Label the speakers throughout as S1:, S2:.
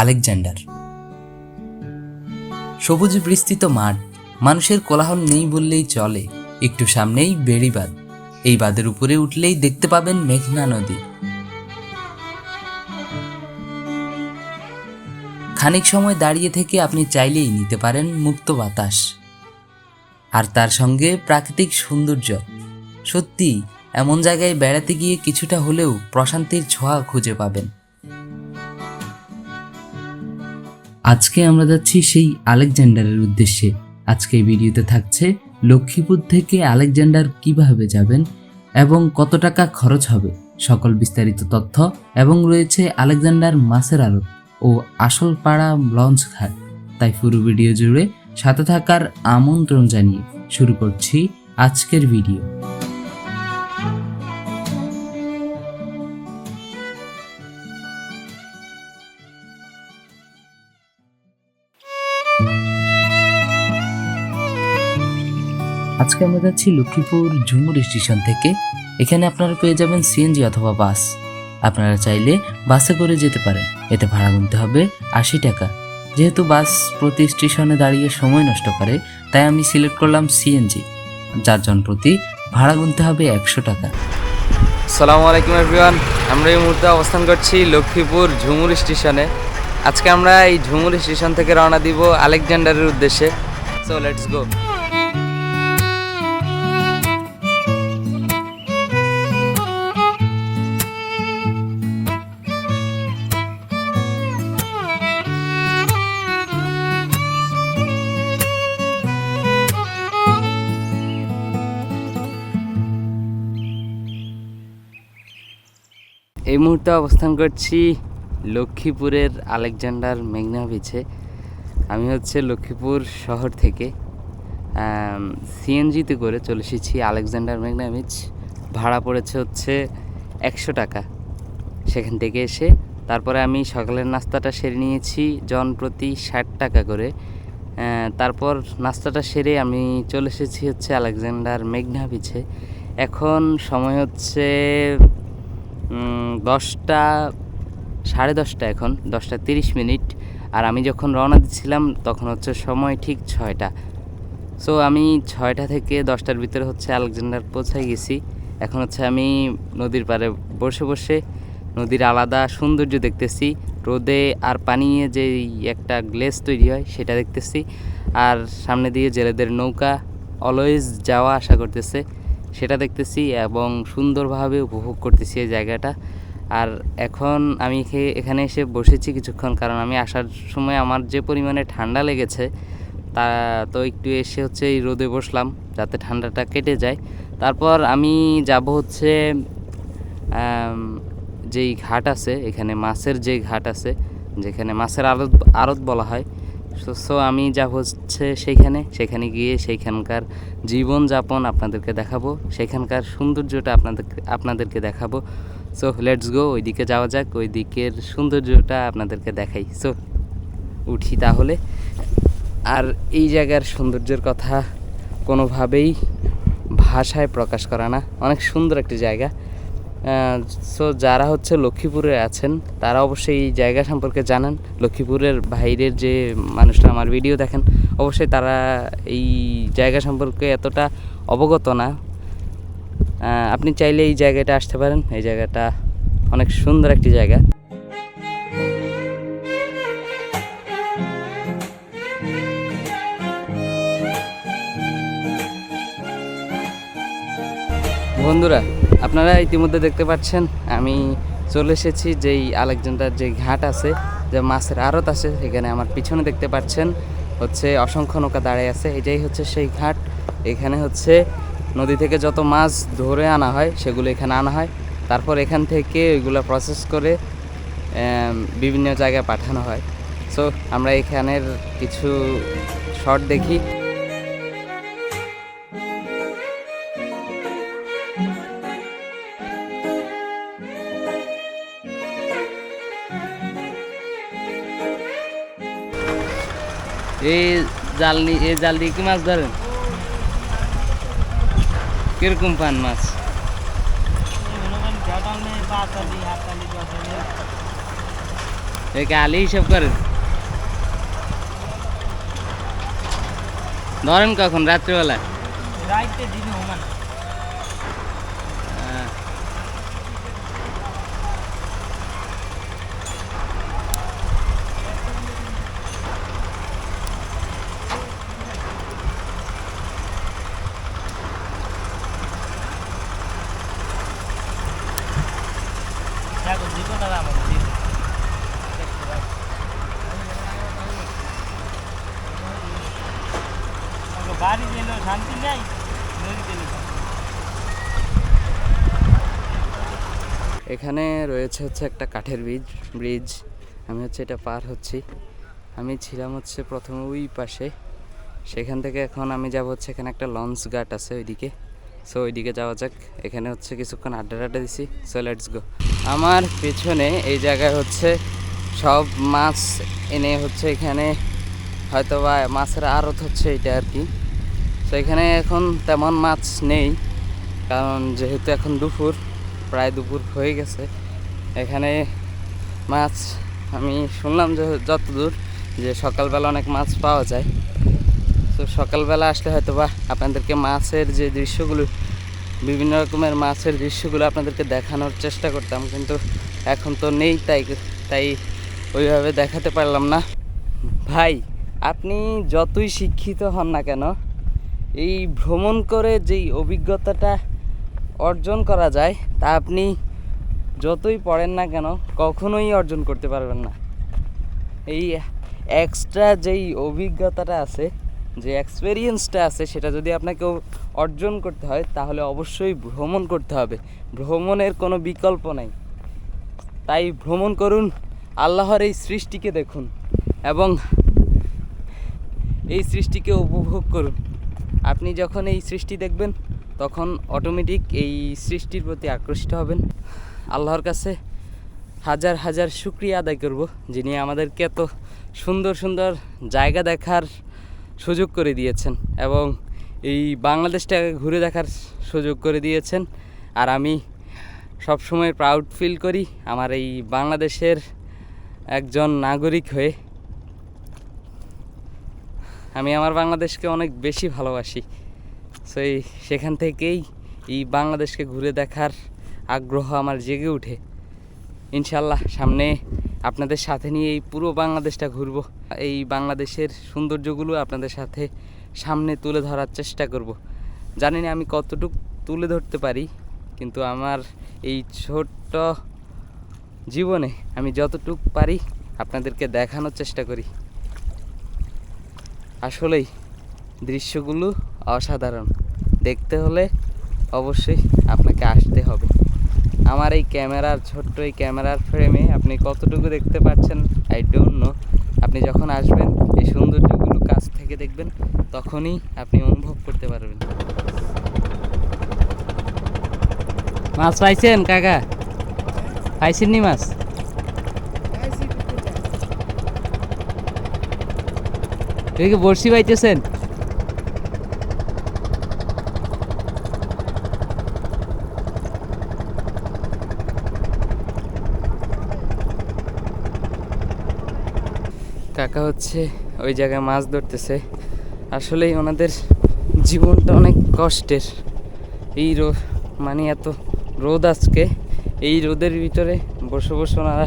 S1: Alexander. সবুজে বিস্তৃত মাঠ, মানুষের কোলাহল নেই বললেই চলে, একটু সামনেই বেড়িবাঁধ এই বাঁধের উপরে উঠলেই দেখতে পাবেন মেঘনা নদী। খানিক সময় দাঁড়িয়ে থেকে আপনি চাইলেই নিতে পারেন মুক্ত বাতাস। আর তার সঙ্গে প্রাকৃতিক সৌন্দর্য। সত্যি এমন জায়গায় বেড়াতে গিয়ে কিছুটা হলেও প্রশান্তির ছোঁয়া খুঁজে পাবেন। আজকে আমরা যাচ্ছি সেই আলেকজান্ডারের উদ্দেশ্যে। আজকে এই ভিডিওতে থাকছে লক্ষ্মীপুর থেকে আলেকজান্ডার কীভাবে যাবেন এবং কত টাকা খরচ হবে, সকল বিস্তারিত তথ্য এবং রয়েছে আলেকজান্ডার মাছের আড়ত ও আসল পাড়া লঞ্চ ঘাট। তাই পুরো ভিডিও জুড়ে সাথে থাকার আমন্ত্রণ জানিয়ে শুরু করছি আজকের ভিডিও। আজকে আমরা যাচ্ছি লক্ষ্মীপুর ঝুমুর স্টেশন থেকে। এখানে আপনারা পেয়ে যাবেন সিএনজি অথবা বাস। আপনারা চাইলে বাসে করে যেতে পারেন। এতে ভাড়া গুনতে হবে আশি টাকা। যেহেতু বাস প্রতি স্টেশনে দাঁড়িয়ে সময় নষ্ট করে, তাই আমি সিলেক্ট করলাম সিএনজি চারজন প্রতি ভাড়া গুনতে হবে একশো টাকা।
S2: সালামু আলাইকুম, এভরিওয়ান। আমরা এই মুহূর্তে অবস্থান করছি লক্ষ্মীপুর ঝুমুর স্টেশনে। আজকে আমরা এই ঝুমুর স্টেশন থেকে রওনা দিব আলেকজান্ডারের উদ্দেশ্যে। সো লেটস গো এই মুহূর্তে অবস্থান করছি লক্ষ্মীপুরের আলেকজান্ডার মেঘনা বিচে আমি হচ্ছে লক্ষ্মীপুর শহর থেকে সিএনজিতে করে চলে এসেছি আলেকজান্ডার মেঘনা বিচ ভাড়া পড়েছে হচ্ছে একশো টাকা। সেখান থেকে এসে তারপরে আমি সকালের নাস্তাটা সেরে নিয়েছি, জন প্রতি ষাট টাকা করে। তারপর নাস্তাটা সেরে আমি চলে এসেছি হচ্ছে আলেকজান্ডার মেঘনা বিচে এখন সময় হচ্ছে দশটা সাড়ে দশটা এখন, দশটা তিরিশ মিনিট। আর আমি যখন রওনা দিচ্ছিলাম, তখন হচ্ছে সময় ঠিক ছয়টা। সো আমি ছয়টা থেকে দশটার ভিতরে হচ্ছে আলেকজান্ডার পৌঁছায় গেছি। এখন হচ্ছে আমি নদীর পাড়ে বসে বসে নদীর আলাদা সৌন্দর্য দেখতেছি। রোদে আর পানি নিয়ে যে একটা গ্লেস তৈরি হয়, সেটা দেখতেছি। আর সামনে দিয়ে জেলেদের নৌকা অলওয়েজ যাওয়া আসা করতেছে, সেটা দেখতেছি এবং সুন্দরভাবে উপভোগ করতেছি এই জায়গাটা। আর এখন আমি এখে- এখানে এসে বসেছি কিছুক্ষণ, কারণ আমি আসার সময় আমার যে পরিমাণে ঠান্ডা লেগেছে, তা তো একটু এসে হচ্ছে এই রোদে বসলাম, যাতে ঠান্ডাটা কেটে যায়। তারপর আমি যাব হচ্ছে যেই ঘাট আছে, এখানে মাছের যে ঘাট আছে, যেখানে মাছের আড়ত আড়ত বলা হয়। সো আমি যাব হচ্ছে সেইখানে, সেখানে গিয়ে সেইখানকার জীবনযাপন আপনাদেরকে দেখাবো, সেখানকার সৌন্দর্যটা আপনাদের আপনাদেরকে দেখাবো। সো লেটস গো ওইদিকে যাওয়া যাক। ওই দিকের সৌন্দর্যটা আপনাদেরকে দেখাই। সো উঠি তাহলে। আর এই জায়গার সৌন্দর্যের কথা কোনোভাবেই ভাষায় প্রকাশ করা না। অনেক সুন্দর একটি জায়গা। সো যারা হচ্ছে লক্ষ্মীপুরে আছেন, তারা অবশ্যই এই জায়গা সম্পর্কে জানান। লক্ষ্মীপুরের বাইরের যে মানুষরা আমার ভিডিও দেখেন, অবশ্যই তারা এই জায়গা সম্পর্কে এতটা অবগত না। আপনি চাইলে এই জায়গাটা আসতে পারেন। এই জায়গাটা অনেক সুন্দর একটি জায়গা। বন্ধুরা, আপনারা ইতিমধ্যে দেখতে পাচ্ছেন, আমি চলে এসেছি যেই আলেকজান্ডার যে ঘাট আছে, যে মাছের আড়ত আছে, এখানে আমার পিছনে দেখতে পাচ্ছেন, হচ্ছে অসংখ্য নৌকা দাঁড়িয়ে আছে, এটাই হচ্ছে সেই ঘাট। এখানে হচ্ছে নদী থেকে যত মাছ ধরে আনা হয়, সেগুলো এখানে আনা হয়। তারপর এখান থেকে ওইগুলো প্রসেস করে বিভিন্ন জায়গায় পাঠানো হয়। সো আমরা এখানের কিছু শর্ট দেখি। এই জাল নি- এই জাল দিয়ে কি মাছ ধরেন? কীরকম পান মাছ? আলি হিসাব করেন? ধরেন কখন রাত্রিবেলা
S3: রাইতে দিনে হোমান
S2: হ্যাঁ।
S3: দেখো জীবন আর আমার জীবন আমাকে বাড়ি গেলেও শান্তি নেই নদীতে গেলেও শান্তি নেই।
S2: এখানে রয়েছে হচ্ছে একটা কাঠের ব্রিজ ব্রিজ। আমি হচ্ছে এটা পার হচ্ছি। আমি ছিলাম হচ্ছে প্রথমে ওই পাশে। সেখান থেকে এখন আমি যাব হচ্ছে এখানে একটা লঞ্চ গার্ড আছে ওইদিকে। সো ওইদিকে যাওয়া যাক। এখানে হচ্ছে কিছুক্ষণ আড্ডা টাড্ডা দিছি। সো লেটস গো আমার পেছনে এই জায়গায় হচ্ছে সব মাছ এনে হচ্ছে এখানে হয়তো বা মাছের আড়ত হচ্ছে এটা আর কি। তো এখানে এখন তেমন মাছ নেই। কারণ যেহেতু এখন দুপুর প্রায় দুপুর হয়ে গেছে। এখানে মাছ, আমি শুনলাম যে যতদূর যে সকালবেলা অনেক মাছ পাওয়া যায়। তো সকালবেলা আসলে হয়তো বা আপনাদেরকে মাছের যে দৃশ্যগুলো, বিভিন্ন রকমের মাছের দৃশ্যগুলো আপনাদেরকে দেখানোর চেষ্টা করতাম, কিন্তু এখন তো নেই, তাই তাই ওইভাবে দেখাতে পারলাম না। ভাই, আপনি যতই শিক্ষিত হন না কেন, এই ভ্রমণ করে যেই অভিজ্ঞতাটা অর্জন করা যায়, তা আপনি যতই পড়েন না কেন, কখনোই অর্জন করতে পারবেন না। এই এক্সট্রা যেই অভিজ্ঞতাটা আছে, যে এক্সপেরিয়েন্সটা আছে, সেটা যদি আপনাকে অর্জন করতে হয়, তাহলে অবশ্যই ভ্রমণ করতে হবে। ভ্রমণের কোনো বিকল্প নাই। তাই ভ্রমণ করুন, আল্লাহর এই সৃষ্টিকে দেখুন এবং এই সৃষ্টিকে উপভোগ করুন। আপনি যখন এই সৃষ্টি দেখবেন তখন অটোমেটিক এই সৃষ্টির প্রতি আকৃষ্ট হবেন। আল্লাহর কাছে হাজার হাজার শুক্রিয়া আদায় করব, যিনি আমাদেরকে এত সুন্দর সুন্দর জায়গা দেখার সুযোগ করে দিয়েছেন এবং এই বাংলাদেশটাকে ঘুরে দেখার সুযোগ করে দিয়েছেন। আর আমি সবসময় প্রাউড ফিল করি আমার এই বাংলাদেশের একজন নাগরিক হয়ে। আমি আমার বাংলাদেশকে অনেক বেশি ভালোবাসি। সো এই সেখান থেকেই এই বাংলাদেশকে ঘুরে দেখার আগ্রহ আমার জেগে ওঠে ইনশাল্লাহ সামনে আপনাদের সাথে নিয়ে এই পুরো বাংলাদেশটা ঘুরবো। এই বাংলাদেশের সৌন্দর্যগুলো আপনাদের সাথে সামনে তুলে ধরার চেষ্টা করব। জানি না আমি কতটুকু তুলে ধরতে পারি, কিন্তু আমার এই ছোট্ট জীবনে আমি যতটুকু পারি আপনাদেরকে দেখানোর চেষ্টা করি। আসলেই দৃশ্যগুলো অসাধারণ। দেখতে হলে অবশ্যই আপনাকে আসতে হবে। আমার এই ক্যামেরার, ছোট্ট এই ক্যামেরার ফ্রেমে আপনি কতটুকু দেখতে পাচ্ছেন আই ডোন্ট নো আপনি যখন আসবেন, এই সৌন্দর্যগুলো কাছ থেকে দেখবেন, তখনই আপনি অনুভব করতে পারবেন। মাছ পাইছেন, কাকা? পাইছেন নি মাছ বড়শি পাইতেছেন? কাকা হচ্ছে ওই জায়গায় মাছ ধরতেছে। আসলেই ওনাদের জীবনটা অনেক কষ্টের। এই রো মানে এত রোদ আজকে, এই রোদের ভিতরে বসে বসে ওনারা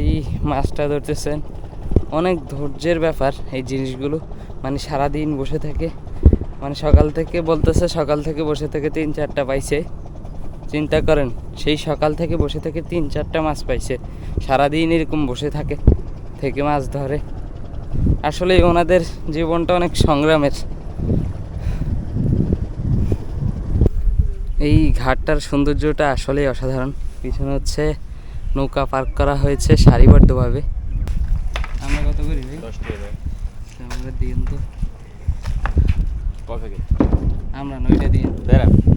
S2: এই মাছটা ধরতেছেন। অনেক ধৈর্যের ব্যাপার এই জিনিসগুলো। মানে সারাদিন বসে থাকে। মানে সকাল থেকে বলতেছে, সকাল থেকে বসে থেকে তিন চারটা পাইছে। চিন্তা করেন, সেই সকাল থেকে বসে থেকে তিন চারটা মাছ পাইছে। সারাদিন এরকম বসে থাকে। থেকে মাছ ধরে। আসলে ওনাদের জীবনটা অনেক সংগ্রামের। এই ঘাটটার সৌন্দর্যটা আসলেই অসাধারণ। পিছনে হচ্ছে নৌকা পার্ক করা হয়েছে সারিবদ্ধভাবে। আমরা কত করি আমরা দিন তো। আমরা নইটা দিন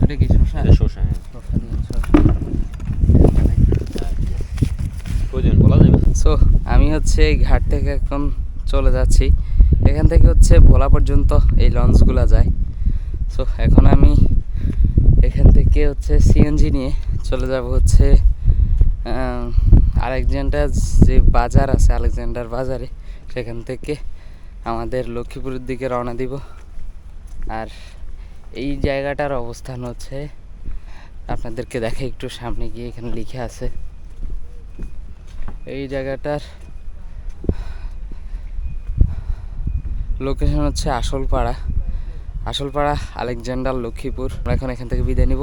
S2: ওটা কি শশা
S4: শসা হ্যাঁ।
S2: শশা দিন শশা
S4: প্রয়োজন বলা যাবে না
S2: সো আমি হচ্ছে এই ঘাট থেকে এখন চলে যাচ্ছি। এখান থেকে হচ্ছে ভোলা পর্যন্ত এই লঞ্চগুলো যায়। সো এখন আমি এখান থেকে হচ্ছে সিএনজি নিয়ে চলে যাব হচ্ছে আলেকজান্ডার যে বাজার আছে, আলেকজান্ডার বাজারে। সেখান থেকে আমাদের লক্ষ্মীপুরের দিকে রওনা দিব। আর এই জায়গাটার অবস্থান হচ্ছে, আপনাদেরকে দেখে একটু সামনে গিয়ে এখানে লিখে আছে। এই জায়গাটার লোকেশন হচ্ছে আসলপাড়া। আসলপাড়া, আলেকজান্ডার, লক্ষ্মীপুর। আমরা এখন এখান থেকে বিদায় নিব।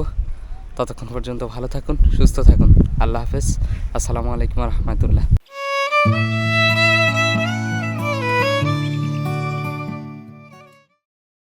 S2: ততক্ষণ পর্যন্ত ভালো থাকুন, সুস্থ থাকুন। আল্লাহ হাফেজ। আসসালামু আলাইকুম রহমতুল্লাহ।